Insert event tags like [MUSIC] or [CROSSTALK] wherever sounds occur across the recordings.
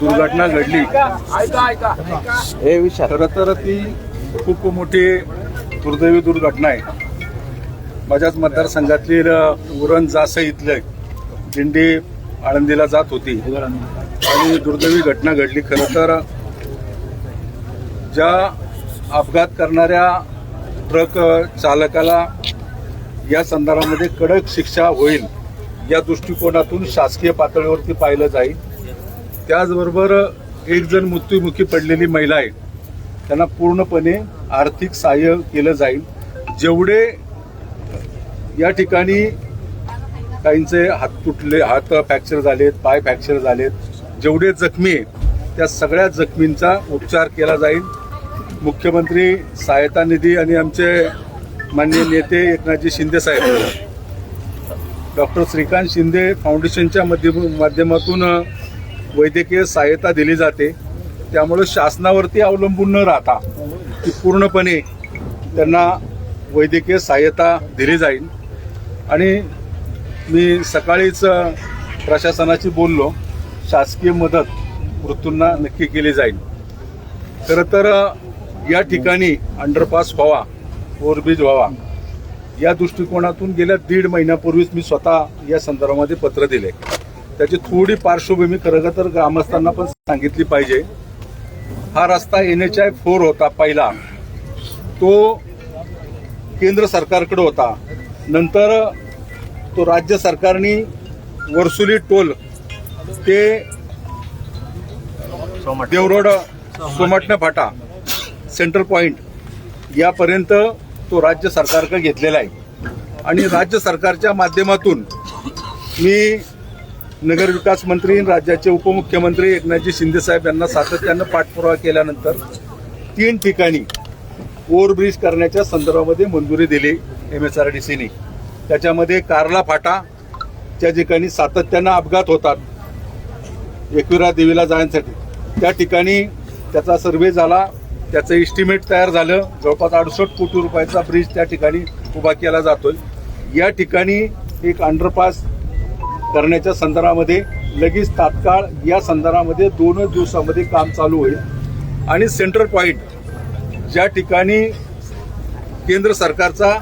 दुर्घटना घडली. हे विचार. खरं तर ती खूप मोठी दुर्दैवी दुर्घटना आहे. माझ्याच मतदारसंघातली उरण जासई इथलं दिंडी आळंदीला जात होती. आणि दुर्दैवी घटना घडली. खरं तर ज्या अपघात करणाऱ्या ट्रक चालकाला या संदर्भामध्ये कडक शिक्षा होईल या दृष्टिकोनातून शासकीय पातळीवरती पाहिलं जाईल. त्याचबरोबर एक जण मृत्युमुखी पडलेली महिला आहे. त्यांना पूर्णपणे आर्थिक सहाय्य केलं जाईल. जेवढे या ठिकाणी काहींचे हात तुटले हात फ्रॅक्चर झालेत पाय फ्रॅक्चर झालेत जेवढे जखमी आहेत त्या सगळ्या जखमींचा उपचार केला जाईल. मुख्यमंत्री सहायता निधी आणि आमचे माननीय नेते एकनाथजी शिंदे साहेब. डॉक्टर श्रीकांत शिंदे फाउंडेशनच्या माध्यम माध्यमातून वैद्यकीय सहायता दिली जाते. त्यामुळे शासनावरती अवलंबून न राहता ती पूर्णपणे त्यांना वैद्यकीय सहाय्यता दिली जाईल. आणि मी सकाळीच प्रशासनाशी बोललो. शासकीय मदत मृत्यूंना नक्की केली जाईल. खरं तर या ठिकाणी अंडरपास व्हावा ओव्हरब्रिज व्हावा या दृष्टिकोनातून गेल्या दीड महिन्यापूर्वीच मी स्वतः या संदर्भामध्ये पत्र दिले. त्याची थोडी पार्श्वभूमी खरं तर ग्रामस्थांना पण सांगितली पाहिजे. हा रस्ता एन एच आय फोर होता पहिला. तो केंद्र सरकारकडे होता. नंतर तो राज्य सरकारने वर्सुली टोल ते देवरोड सोमटणे फाटा सेंट्रल पॉइंट यापर्यंत तो राज्य सरकारकडे घेतलेला आहे. आणि राज्य सरकारच्या माध्यमातून मी नगरविकास मंत्री राज्याचे उपमुख्यमंत्री एकनाथजी शिंदे साहेब यांना सातत्यानं पाठपुरावा केल्यानंतर तीन ठिकाणी ओव्हरब्रिज करण्याच्या संदर्भामध्ये मंजुरी दिली एम एस आर डी सीने त्याच्यामध्ये कारला फाटा त्या ठिकाणी सातत्यानं अपघात होतात एकविरा देवीला जाण्यासाठी. त्या ठिकाणी त्याचा सर्वे झाला त्याचं इस्टिमेट तयार झालं. जवळपास अडुसष्ट कोटी रुपयाचा ब्रिज त्या ठिकाणी उभा केला जातोय. या ठिकाणी एक अंडरपास करण्याच्या संदर्भामध्ये लगेच तात्काळ या संदर्भामध्ये दोनच दिवसामध्ये काम चालू होईल. आणि सेंट्रल पॉईंट ज्या ठिकाणी केंद्र सरकारचा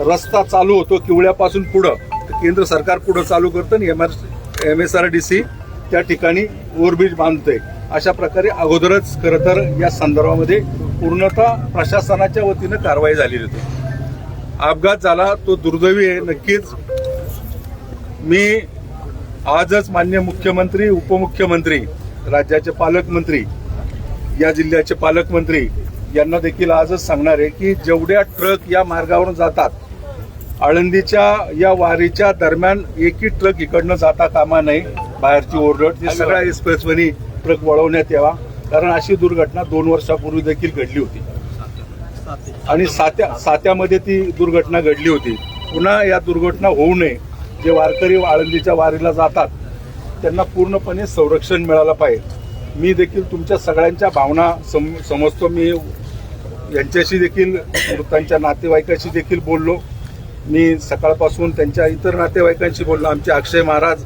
रस्ता चालू होतो किवळ्यापासून पुढं तर केंद्र सरकार पुढं चालू करतं आणि M R M S R D C त्या ठिकाणी ओव्हरब्रिज बांधतंय. अशा प्रकारे अगोदरच खरं तर या संदर्भामध्ये पूर्णतः प्रशासनाच्या वतीनं कारवाई झालेली होती. अपघात झाला तो दुर्दैवी आहे. नक्कीच मी आजच मान्य मुख्यमंत्री उपमुख्यमंत्री राज्याचे पालकमंत्री या जिल्ह्याचे पालकमंत्री यांना देखील आजच सांगणार आहे की जेवढ्या ट्रक या मार्गावरून जातात आळंदीच्या या वारीच्या दरम्यान एकही ट्रक इकडनं जाता कामा नये बाहेरची ओरडट ती सगळ्या एक्सप्रेसवनी ट्रक वळवण्यात यावा कारण अशी दुर्घटना दोन वर्षापूर्वी देखील घडली होती. आणि सात्या सात्यामध्ये ती दुर्घटना घडली होती. पुन्हा या दुर्घटना होऊ नये जे वारकरी आळंदीच्या वारीला जातात त्यांना पूर्णपणे संरक्षण मिळालं पाहिजे. मी देखील तुमच्या सगळ्यांच्या भावना सम समजतो. मी यांच्याशी देखील मृतांच्या नातेवाईकाशी देखील बोललो. मी सकाळपासून त्यांच्या इतर नातेवाईकांशी बोललो. आमचे अक्षय महाराज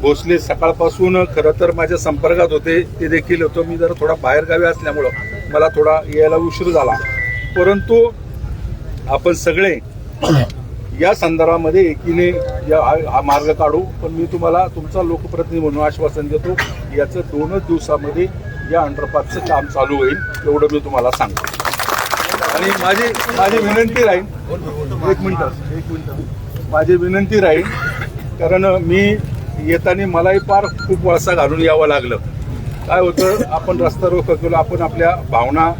भोसले सकाळपासून खरं तर माझ्या संपर्कात होते. ते देखील होतो. मी जरा थोडा बाहेरगावी असल्यामुळं मला थोडा यायला उशीर झाला. परंतु आपण सगळे या संदर्भामध्ये एकीने या हा- हा मार्ग काढू पण मी तुम्हाला तुमचा लोकप्रतिनिधी म्हणून आश्वासन देतो याचं दोनच दिवसामध्ये या अंडरपासचं काम चालू होईल एवढं मी तुम्हाला सांगतो. आणि माझी माझी विनंती राहील एक मिनिट. एक मिनिट माझी विनंती राहील कारण मी येताना मलाही फार खूप वळसा घालून यावं लागलं. काय होतं आपण रस्ता रोख केलो आपण आपल्या भावना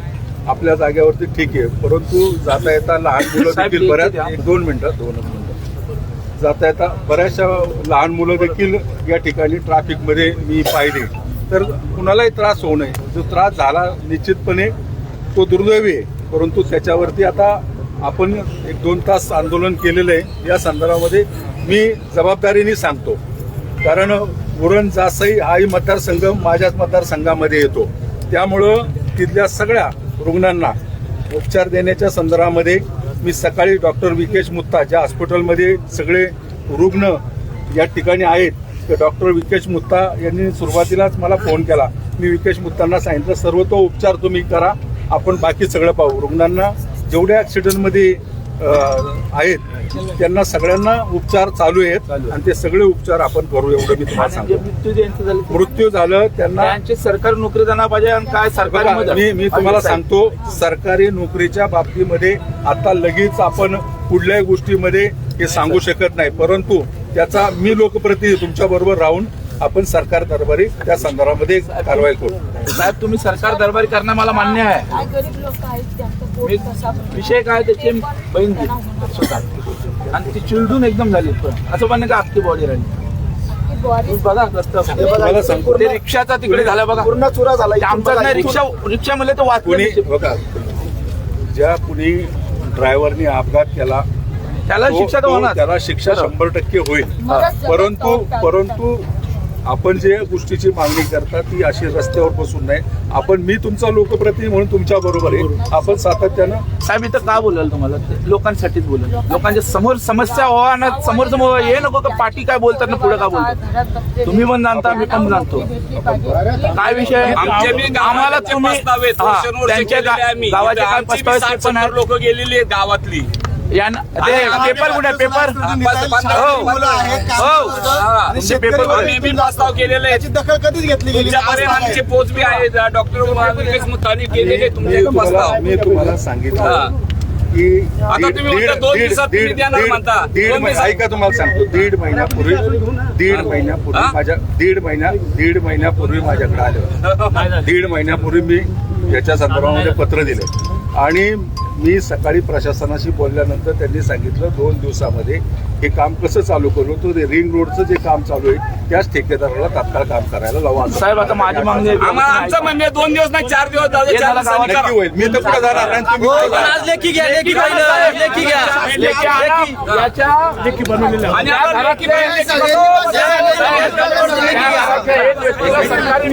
आपल्या जागेवरती ठीक आहे. परंतु जाता येता लहान [COUGHS] मुलं देखील बऱ्याच एक दोन मिनिटं दोनच मिनिटं. जाता येता बऱ्याचशा लहान मुलं देखील या ठिकाणी ट्रॅफिकमध्ये मी पाहिले. तर कुणालाही त्रास होऊ नये. जो त्रास झाला निश्चितपणे तो दुर्दैवी आहे. परंतु त्याच्यावरती आता आपण एक दोन तास आंदोलन केलेलं आहे. या संदर्भामध्ये मी जबाबदारीने सांगतो. कारण उरण जासई हाही मतदारसंघ माझ्याच मतदारसंघामध्ये येतो. त्यामुळं तिथल्या सगळ्या रुग्णांना उपचार देण्याच्या संदर्भामध्ये मी सकाळी डॉक्टर विकेश मुत्ता ज्या हॉस्पिटलमध्ये सगळे रुग्ण या ठिकाणी आहेत तर डॉक्टर विकेश मुत्ता यांनी सुरुवातीलाच मला फोन केला. मी विकेश मुत्तांना सांगितलं सर्व तो उपचार तुम्ही करा आपण बाकी सगळं पाहू. रुग्णांना जेवढ्या ॲक्सिडेंटमध्ये आहेत. त्यांना सगळ्यांना उपचार चालू आहेत आणि ते सगळे उपचार आपण करू एवढं मी तुम्हाला सांगतो. मृत्यू झाले मृत्यू झालं त्यांना सरकारी नोकरी देणार पाहिजे आणि काय सरकारी मी मी तुम्हाला सांगतो सरकारी नोकरीच्या बाबतीमध्ये आता लगेच आपण कुठल्याही गोष्टीमध्ये हे सांगू शकत नाही. परंतु त्याचा मी लोकप्रतिनिधी तुमच्या बरोबर राहून आपण सरकार दरबारी त्या संदर्भामध्ये कारवाई करू. साहेब तुम्ही सरकार दरबारी करणं मला मान्य आहे. काय गरीब लोक आहेत त्यांचं पोट मी- कसा विषय काय त्याची बहीण आणि ती चिरडून एकदम झाली. पण असं पण का अख्खी बॉडी राहिली. बघा ते रिक्षाचा तिकडे झाला बघा. पूर्ण चुरा झाला. आमचा नाही रिक्षा रिक्षा मध्ये तो कुणी वाचले बघा ज्या कुणी ड्रायव्हरनी अपघात केला त्याला शिक्षा तर तो- होणार त्याला शिक्षा शंभर टक्के होईल. परंतु परंतु आपण जे गोष्टीची मागणी करता ती अशी रस्त्यावर बसून नाही आपण मी तुमचा लोकप्रतिनिधी म्हणून तुमच्या बरोबर आहे आपण सातत्यानं साहेब इथं का बोलाल तुम्हाला लोकांसाठीच बोलाल लोकांच्या समोर समस्या व्हा ना समोर समोर हे नको का पाठी काय बोलतात ना पुढे का बोलतात तुम्ही पण जाणता, मी पण जाणतो. काय विषय आम्हाला गावाचे तुम्ही प्रस्ताव आहेत. हा, वर्षानुवर्षे त्यांच्या केलेले गा- आम्ही. गावाचे काय आमची बी प्रस्ताव आहेत ते साठ पण आहेत. सत्तर लोक गेलेली आहेत गावातली या पेपर कुठे? पेपर? हो हा. पेपर प्रस्ताव केलेले त्याची दखल कधीच घेतली गेली तुमच्यापर्यंत आमचे पोच बी आहेत. डॉक्टर मुतानी केलेले तुमचे मी बी तुम्हाला प्रस्ताव मी तुम्हाला सांगितलं. की आता दीड- तुम्ही दोन दिवसात म्हणता. ऐका तुम्हाला सांगतो. दीड महिन्यापूर्वी दीड महिन्यापूर्वी? माझ्या दीड महिन्या दीड महिन्यापूर्वी माझ्याकडे आले होते. दीड महिन्यापूर्वी मी याच्या संदर्भामध्ये पत्र दिले आणि मी सकाळी प्रशासनाशी बोलल्यानंतर त्यांनी सांगितलं दोन दिवसामध्ये हे काम कसं चालू करू? तर ते रिंग रोडचं जे काम चालू आहे त्याच ठेकेदाराला तात्काळ काम करायला लावा साहेब आता माझी मागणी आमचं म्हणणं आहे, दोन दिवस नाही चार दिवस होईल. मी तर पुढे जाणार? नाही सरकारी